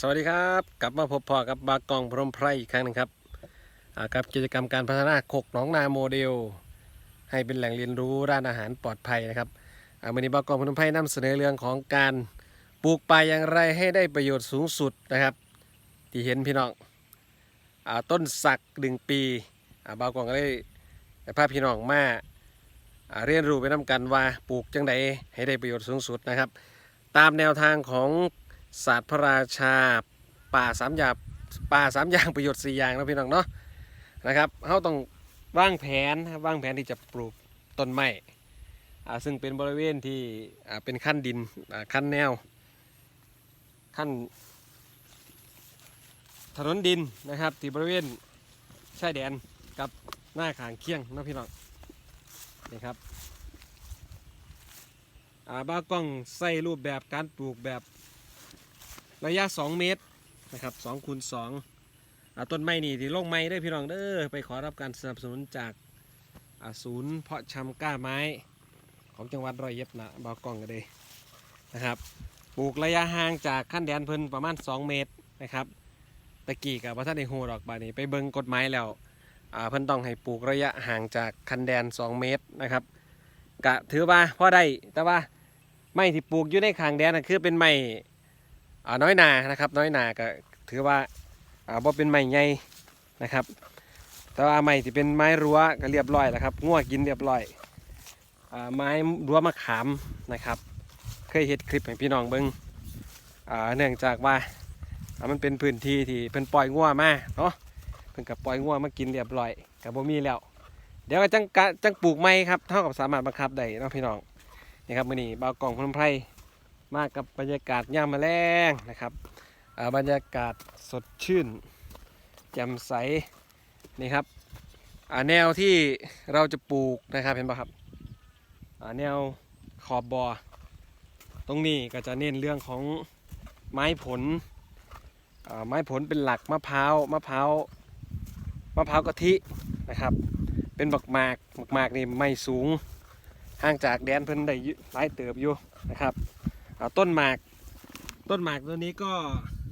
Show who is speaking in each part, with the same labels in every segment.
Speaker 1: สวัสดีครับ กลับมาพบพอกับบากองพรหมไพรอีกครั้งนึงครับกับกิจกรรมการพัฒนาโคกหนองนาโมเดล ให้เป็นแหล่งเรียนรู้ด้านอาหารปลอดภัยนะครับวันนี้บากองพรหมไพรนำเสนอเรื่องของการปลูกป่าอย่างไรให้ได้ประโยชน์สูงสุดนะครับ ที่เห็นพี่น้องอต้นสักหนึ่งปีอ่าบากองก็ได้พาพี่น้องมาเรียนรู้ไปน้กันว่าปลูกจังไดให้ได้ประโยชน์สูงสุดนะครับ ตามแนวทางของ ศาสตร์พระราชา ป่าสามอย่างป่าสามอย่างประโยชน์สี่อย่างนะพี่น้องเนาะนะครับเขาต้องวางแผนวางแผนที่จะปลูกต้นไม้อ่ซึ่งเป็นบริเวณที่เป็นขั้นดินขั้นแนว ขั้นถนนดินนะครับที่บริเวณชายแดนกับหน้าขางเคียงนะพี่น้องนี่ครับบ้ากล้องใส่รูปแบบการปลูกแบบ ระยะ 2 เมตรนะครับ2คูณ2อ่าต้นไม้นี่ที่ลงไม้ได้พี่น้องเด้อไปขอรับการสนับสนุนจากศูนย์เพาะชำก้าไม้ของจังหวัดร้อยเอ็ดนะบ้ากล้องกันเลยนะครับปลูกระยะห่างจากขั้นแดนเพิ่นประมาณ 2 เมตรนะครับตะกี้กับพระท่านในโฮดอกบานี้ไปเบิ่งกฎหมายแล้วอ่าเพิ่นต้องให้ปลูกระยะห่างจากคันแดน 2 เมตรนะครับกะถือว่าพอได้แต่ว่าไม้ที่ปลูกอยู่ในคางแดนน่ะคือเป็นไม้ น้อยนานะครับน้อยนาก็ถือว่าอ่าบ่เป็นไม้ใหญ่นะครับ แต่ว่าไม้ที่เป็นไม้รั้วก็เรียบร้อยแล้วครับง่วกินเรียบร้อยอ่าไม้รั้วมะขามนะครับ เคยเห็ดคลิปให้พี่น้องเบิงอ่าเนื่องจากว่ามันเป็นพื้นที่ที่เพิ่นปล่อยง่วมาเนาะเพิ่นก็ปล่อยง่วมากินเรียบร้อยก็บ่มีแล้ว เดี๋ยวก็จังกะจังปลูกไม้ครับเท่ากับสามารถบังคับได้เนาะพี่น้องนี่ครับมื่อนี้บ่าวกล่องพนมไพร มากับบรรยากาศยามแมลงนะครับบรรยากาศสดชื่นแจ่มใสนี่ครับแนวที่เราจะปลูกนะครับเห็นป่ะครับแนวขอบบอตรงนี้ก็จะเน้นเรื่องของไม้ผลไม้ผลเป็นหลักมะพร้าวมะพร้าวมะพร้าวกะทินะครับ เป็นบักหมากบักหมากนี่ไม่สูงห่างจากแดนเพิ่นได้ยู่หลายเติบอยู่นะครับ เอาต้นหมาก ต้นหมากตัวนี้ก็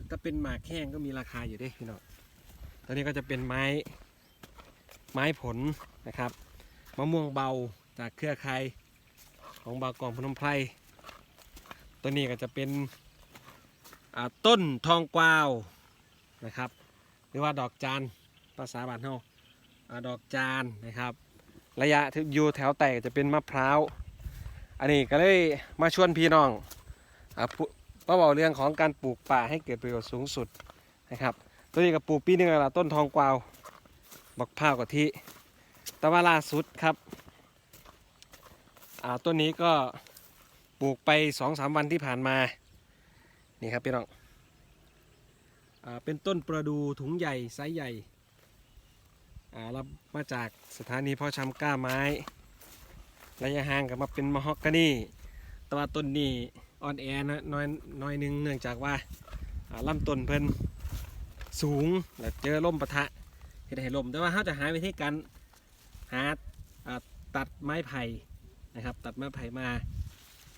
Speaker 1: ถ้าเป็นหมากแห้งก็มีราคาอยู่ด้วยพี่น้องตัวนี้ก็จะเป็นไม้ไม้ผลนะครับมะม่วงเบาจากเครือข่ายของบากองพนมไพรตัวนี้ก็จะเป็นต้นทองกวาวนะครับ หรือว่าดอกจานภาษาบ้านเฮาอ่าดอกจานนะครับ ระยะที่อยู่แถวแต่จะเป็นมะพร้าว อันนี้ก็เลยมาชวนพี่น้อง มาบอกเรื่องของการปลูกป่าให้เกิดประโยชน์สูงสุดนะครับ ตัวนี้ก็ปลูกปีหนึงละต้นทองกวาว บักพร้าวกะทิแต่ว่าล่าสุดครับอ่าต้นนี้ก็ปลูกไปสองสามวันที่ผ่านมา นี่ครับพี่น้องอ่าเป็นต้นประดูถุงใหญ่ไซส์ใหญ่อ่ารับมาจากสถานีพ่อชำกล้าไม้ ระยะห่างกับมาเป็นมะฮอกกานี่แต่ว่าต้นนี้ อ่อนแอนะน้อยน้อยนึงเนื่องจากว่าอ่าลำต้นเพิ่นสูงแล้วเจอลมปะทะเห็นให้ลมแต่ว่าเขาจะหาวิธีการหาตัดไม้ไผ่นะครับ ตัดไม้ไผ่มา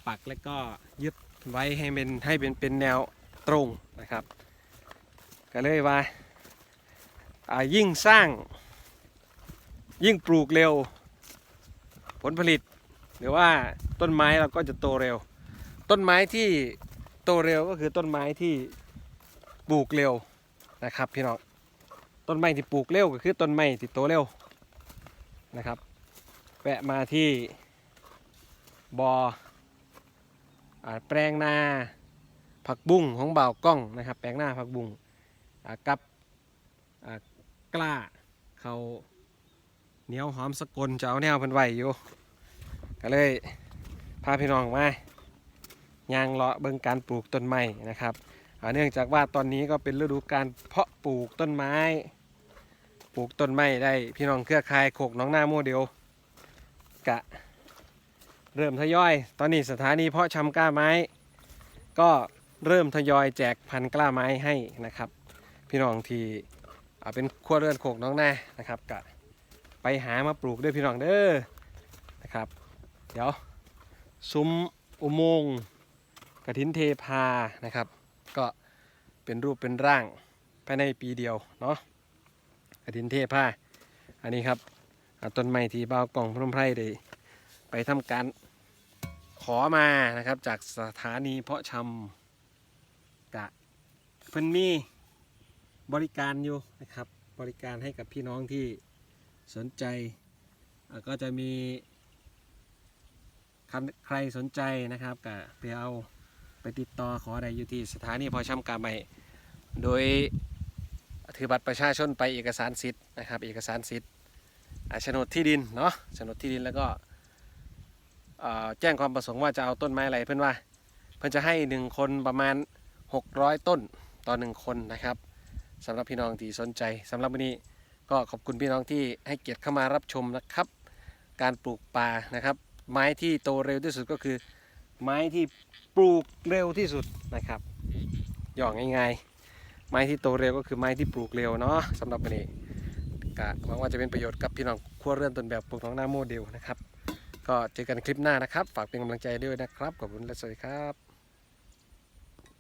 Speaker 1: ปักแล้วก็ยึดไว้ให้เป็นให้เป็นเป็นแนวตรงนะครับ ก็เลยว่าอ่ายิ่งสร้าง ยิ่งปลูกเร็ว ผลผลิต หรือว่าต้นไม้เราก็จะโตเร็ว ต้นไม้ที่โตเร็วก็คือต้นไม้ที่ปลูกเร็วนะครับ พี่น้องต้นไม้ที่ปลูกเร็วก็คือต้นไม้ที่โตเร็วนะครับแวะมาที่บอ่อแปลงนาผักบุ้งของบ่าวกล้องนะครับ แปลงนาผักบุ้งกับกล้าเขาเหนียวหอมสกลจะเอาแนวพิ่นไหวอยู่ ก็เลยพาพี่น้องมา ยางเลาะเบิ่งการปลูกต้นไม้นะครับเนื่องจากว่าตอนนี้ก็เป็นฤดูการเพาะปลูกต้นไม้ ปลูกต้นไม้ได้พี่น้องเครือข่ายโขกน้องหน้าโมเดลกะเริ่มทยอย ตอนนี้สถานีเพาะชำกล้าไม้ ก็เริ่มทยอยแจกพันกล้าไม้ให้นะครับ พี่น้องที่อ่าเป็นครัวเรือนโขกน้องหน้านะครับกะไปหามาปลูกด้วยพี่น้องเด้อนะครับ เดี๋ยวซุ้มอุโมงค์ กระถินเทพานะครับ ก็เป็นรูปเป็นร่างภายในปีเดียวเนาะกระดินเทผ้าอันนี้ครับต้นไม้ที่บ่ากล่องพนมไพรได้ไปทำการขอมานะครับจากสถานีเพาะชำกะเพิ่นมีบริการอยู่นะครับ บริการให้กับพี่น้องที่สนใจ ก็จะมีใครสนใจนะครับก็ไปเอา ติดต่อขอได้อยู่ที่สถานีพาะชำกาใหม่ โดยถือบัตรประชาชนไปเอกสารสิทธิ์นะครับเอกสารสิทธิ์โฉนดที่ดินเนาะโฉนดที่ดินแล้วก็แจ้งความประสงค์ว่าจะเอาต้นไม้อะไรเพื่อนว่า เพื่อนจะให้หนึ่งคนประมาณ 600 ต้นต่อหนึ่งคนนะครับสำหรับพี่น้องที่สนใจสำหรับวันนี้ก็ขอบคุณพี่น้องที่ให้เกียรติเข้ามารับชมนะครับ การปลูกป่านะครับ ไม้ที่โตเร็วที่สุดก็คือ ไม้ที่ปลูกเร็วที่สุดนะครับย่อง่ายๆ ไม้ที่โตเร็วก็คือไม้ที่ปลูกเร็วเนาะสำหรับวันนี้ก็หวังว่าจะเป็นประโยชน์กับพี่น้องขั้วเรือนต้นแบบปลูกน้องหน้าโมเดลนะครับ ก็เจอกันคลิปหน้านะครับ ฝากเป็นกำลังใจด้วยนะครับขอบคุณและสวัสดีครับ